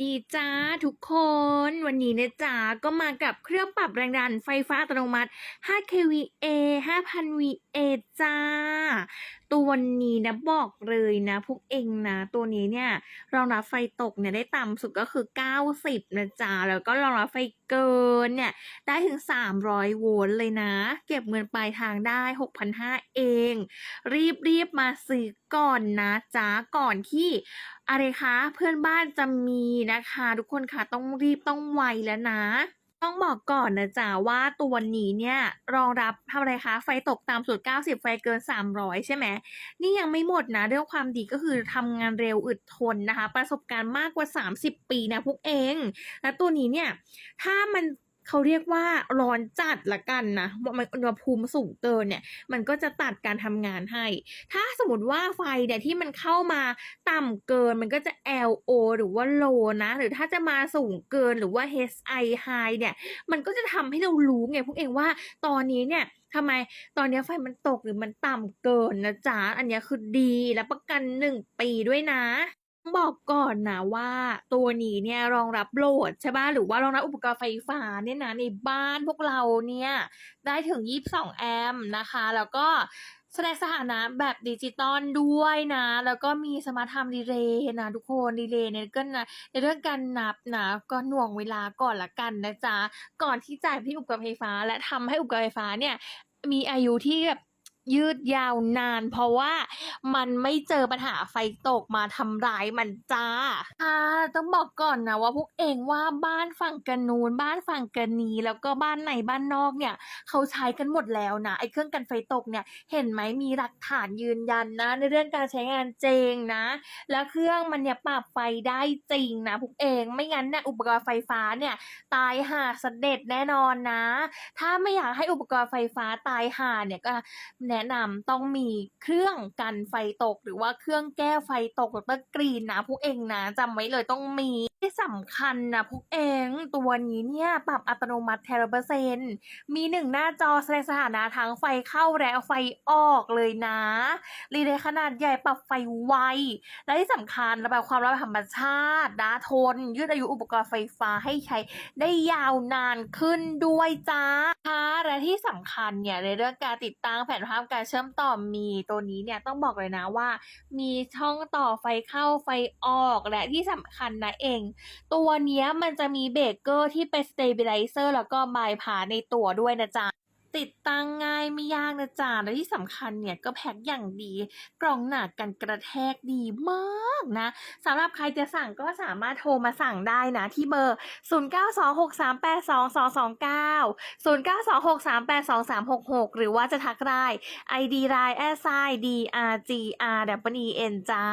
ดีจ้าทุกคนวันนี้นะจ๊ะก็มากับเครื่องปรับแรงดันไฟฟ้าอัตโนมัติ 5 kVA 5,000 VA จ้า ตัวนี้นะบอกเลยนะ พวกเองนะ ตัวนี้เนี่ยรองรับไฟตกเนี่ยได้ต่ำสุดก็คือ 90 นะจ๊ะ แล้วก็รองรับไฟเกินเนี่ย ได้ถึง 300 โวลต์เลยนะ เก็บเงินปลายทางได้ 6,500 เอง รีบรีบมาซื้อก่อนนะจ๊ะ ก่อนที่อะไรคะ เพื่อนบ้านจะมีนะคะ ทุกคนค่ะต้องรีบต้องไวแล้วนะ ต้องบอกก่อนนะจ๊ะว่าตัวนี้เนี่ยรองรับทำอะไรคะ ไฟตกตามสุด 90 ไฟเกิน 300 ใช่ไหม นี่ยังไม่หมดนะ เรื่องความดีก็คือทำงานเร็วอึดทนนะคะ ประสบการณ์มากกว่า 30 ปีนะพวกเอง และตัวนี้เนี่ย ถ้ามัน เขาเรียกว่าร้อนจัดละกันนะมันอุณหภูมิสูงเกินเนี่ย มันก็จะตัดการทำงานให้ ถ้าสมมติว่าไฟเนี่ยที่มันเข้ามาต่ำเกิน มันก็จะ LO หรือว่า low นะ หรือถ้าจะมาสูงเกินหรือว่า HI high เนี่ย มันก็จะทำให้เรารู้ไงพวกเองว่าตอนนี้เนี่ยทำไมตอนนี้ไฟมันตกหรือมันต่ำเกินนะจ๊ะ อันนี้คือดีและประกัน1ปีด้วยนะ บอกก่อนนะว่าตัวนี้เนี่ยรองรับโหลดใช่ป่ะหรือว่ารองรับอุปกรณ์ไฟฟ้าเนี่ยนะในบ้านพวกเราเนี่ยได้ถึง 22 แอมป์นะคะ แล้วก็แสดงสถานะแบบดิจิตอลด้วยนะ แล้วก็มีสมาร์ทไทม์ดีเลย์นะทุกคนดีเลย์เนี่ก็นะในเรื่องการนับนะก็หน่วงเวลาก่อนละกันนะจ๊ะก่อนที่จ่ายที่อุปกรณ์ไฟฟ้า และทำให้อุปกรณ์ไฟฟ้าเนี่ยมีอายุที่แบบยืดยาวนาน เพราะว่า มันไม่เจอปัญหาไฟตกมาทำร้ายมันจ้าค่ะต้องบอกก่อนนะว่าพวกเองว่าบ้านฝั่งกันนูนบ้านฝั่งกันนีแล้วก็บ้านในบ้านนอกเนี่ย เขาใช้กันหมดแล้วนะไอ้เครื่องกันไฟตกเนี่ยเห็นไหมมีหลักฐานยืนยันนะ ในเรื่องการใช้งานจริงนะ แล้วเครื่องมันเนี่ยปรับไฟได้จริงนะพวกเองไม่งั้นเนี่ยอุปกรณ์ไฟฟ้าเนี่ยตายห่าเสด็จแน่นอนนะ ถ้าไม่อยากให้อุปกรณ์ไฟฟ้าตายห่าเนี่ยก็แนะนำต้องมีเครื่องกันไฟไฟตก หรือว่าเครื่องแก้ไฟตกดรกรีนนะพวกเองนะจำไว้เลยต้องมี ที่สำคัญนะพวกเองตัวนี้เนี่ย ปรับอัตโนมัติเทเลเปอร์เซนมีหนึ่งหน้าจอแสดงสถานะทั้งไฟเข้าและไฟออกเลยนะรีเลย์ขนาดใหญ่ปรับไฟไว และที่สำคัญระบายความร้อนธรรมชาตินะทน ยืดอายุอุปกรณ์ไฟฟ้าให้ใช้ได้ยาวนานขึ้นด้วยจ้าค่ะและที่สำคัญเนี่ยในเรื่องการติดตั้งแผนภาพการเชื่อมต่อมีตัวนี้เนี่ยต้องบอกเลยนะว่า มีช่องต่อไฟเข้าไฟออกและที่สำคัญนะเองตัวเนี้ยมันจะมีเบรกเกอร์ที่เป็นสเตเบลไลเซอร์แล้วก็บายพาในตัวด้วยนะจ๊ะติดตั้งง่ายไม่ยากนะจ๊ะและที่สำคัญเนี่ยก็แพ็คอย่างดี กล่องหนากันกระแทกดีมากนะสำหรับใครจะสั่งก็สามารถโทรมาสั่งได้นะ ที่เบอร์ 0926382229 0926382366 หรือว่าจะทักได้ ID line s i d r g r w e n จ้า